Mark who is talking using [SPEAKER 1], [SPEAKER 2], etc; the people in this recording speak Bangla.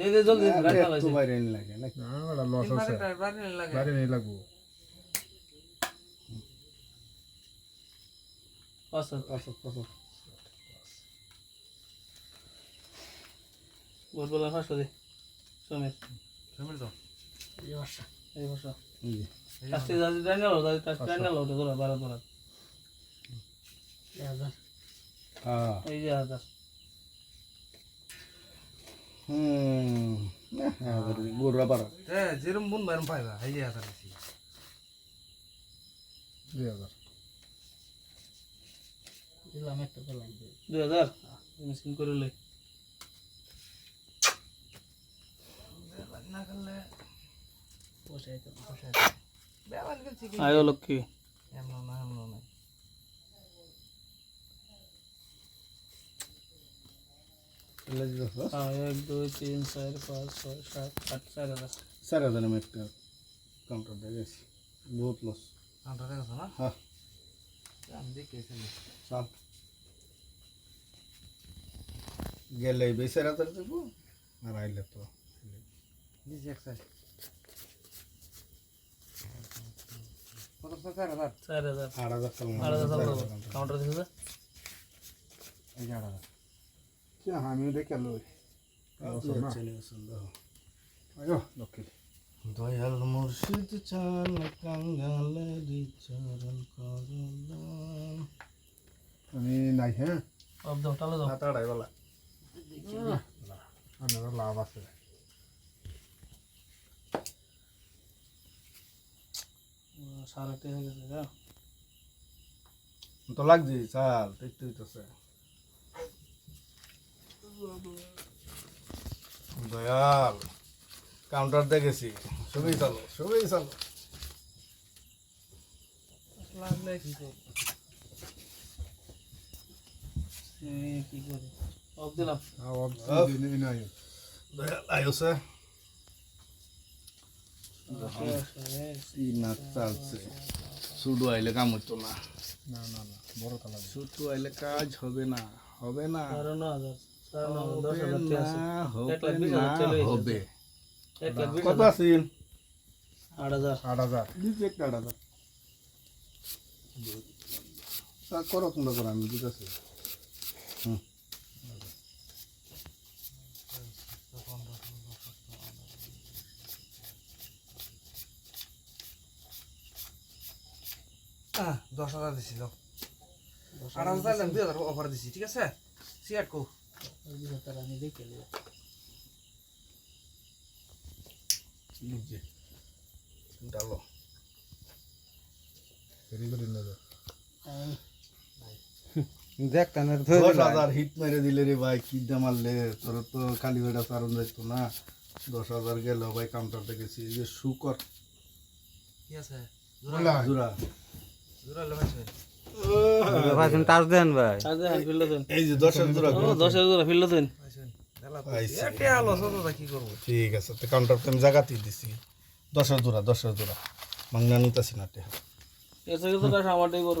[SPEAKER 1] দে দে জলদি গাড়ি
[SPEAKER 2] একটু
[SPEAKER 1] চালাইছে।
[SPEAKER 2] বাইরে এনে লাগে নাকি?
[SPEAKER 3] না ওটা লস হচ্ছে বাড়ি নেই লাগবো।
[SPEAKER 1] পাঁচ
[SPEAKER 2] পাঁচক পাঁচক
[SPEAKER 1] বহুত বলা পাঁচশো দে সমীর।
[SPEAKER 3] এই বর্ষা।
[SPEAKER 1] এই বসো
[SPEAKER 2] এই যে।
[SPEAKER 1] আজকে দাদি ট্রেন গেল দাদি ধরো বারো ধরো
[SPEAKER 2] হ্যাঁ
[SPEAKER 1] এই যে হাজার।
[SPEAKER 2] হুম হ্যাঁ গোড়া পারা
[SPEAKER 4] যেরম বুন বাইরম পাইবা এই যে হাজার বেশি
[SPEAKER 3] দুই হাজার।
[SPEAKER 1] দুই হাজার? মেশিন করে লই।
[SPEAKER 4] না করলে ব্যবহার করছি কি
[SPEAKER 1] আয়ো লক্ষ্মী।
[SPEAKER 4] এমন না এমন না
[SPEAKER 2] এলে দিতেছ
[SPEAKER 1] হ্যাঁ এক দুই তিন চার পাঁচ ছয় সাত আট চার হাজার
[SPEAKER 2] চার হাজার আমি একটা কাউন্টার দিয়ে গেছি বহুত লস
[SPEAKER 4] আন্টা দেখছ না
[SPEAKER 2] হ্যাঁ
[SPEAKER 4] আমি দেখেছি
[SPEAKER 2] চাল গেলে বেশি হাজার দেবো আর আইলে তো
[SPEAKER 4] চার হাজার
[SPEAKER 2] আট হাজার
[SPEAKER 1] কাউন্টার দিছে
[SPEAKER 4] এই যে আট হাজার
[SPEAKER 3] আমি দেখে লই আয়ো লক্ষ্মী
[SPEAKER 2] দয়াল মুর্শিদ চান কাঙ্গালেরি চরণ করলাম
[SPEAKER 3] আমি নাই হ্যাঁ
[SPEAKER 1] অব দাও টালো দাও
[SPEAKER 2] হাত আড়াই বেলা
[SPEAKER 3] লাভ আছে
[SPEAKER 1] সাড়ে তিন
[SPEAKER 2] তো লাগছে চাল একটু হইতেছে দয়াল কাউন্টার দেখেছি সবই চালো সবই চালো।
[SPEAKER 4] লাগলে কি করব?
[SPEAKER 1] এই কি করি? দিলাম।
[SPEAKER 2] দয়াল আয়সে। না চালছে। শুধু আইলে কাম না।
[SPEAKER 3] না না না বড়
[SPEAKER 2] শুধু আইলে কাজ হবে না হবে না। হবে।
[SPEAKER 1] হাজার।
[SPEAKER 2] কত
[SPEAKER 1] আট হাজার।
[SPEAKER 3] আট হাজার।
[SPEAKER 2] দিচ্ছি একটা আট হাজার। তা করো তোমরা করো আমি দিতেছি। হুম।
[SPEAKER 4] দশ হাজার দিছি দাও আট হাজার দুই হাজার অফার দিছি ঠিক আছে? সিয়াট কো
[SPEAKER 1] দেখে নেব
[SPEAKER 2] দিচ্ছি ডালো
[SPEAKER 3] ফেরি করে নেবে
[SPEAKER 4] দেখ টানের
[SPEAKER 2] দশ হাজার হিট মেরে দিলে রে ভাই কি মারলে তোর তো খালি বেটা চারণ যাইত না। দশ হাজার গেল ভাই কাউন্টার দেখেছি যে শুকর।
[SPEAKER 4] কি আছে?
[SPEAKER 2] জোড়া
[SPEAKER 4] জোড়া। লেবাইছে
[SPEAKER 5] ভাইছেন দেন ভাই।
[SPEAKER 1] দেন
[SPEAKER 2] এই যে জোড়া
[SPEAKER 1] দেন।
[SPEAKER 4] আলো কি করব?
[SPEAKER 2] ঠিক আছে তো কাউন্টার তো আমি জায়গাতেই দিছি। জোড়া জোড়া। মাংনা নিতাছি না টেহা
[SPEAKER 1] এসে তো আমার বড়।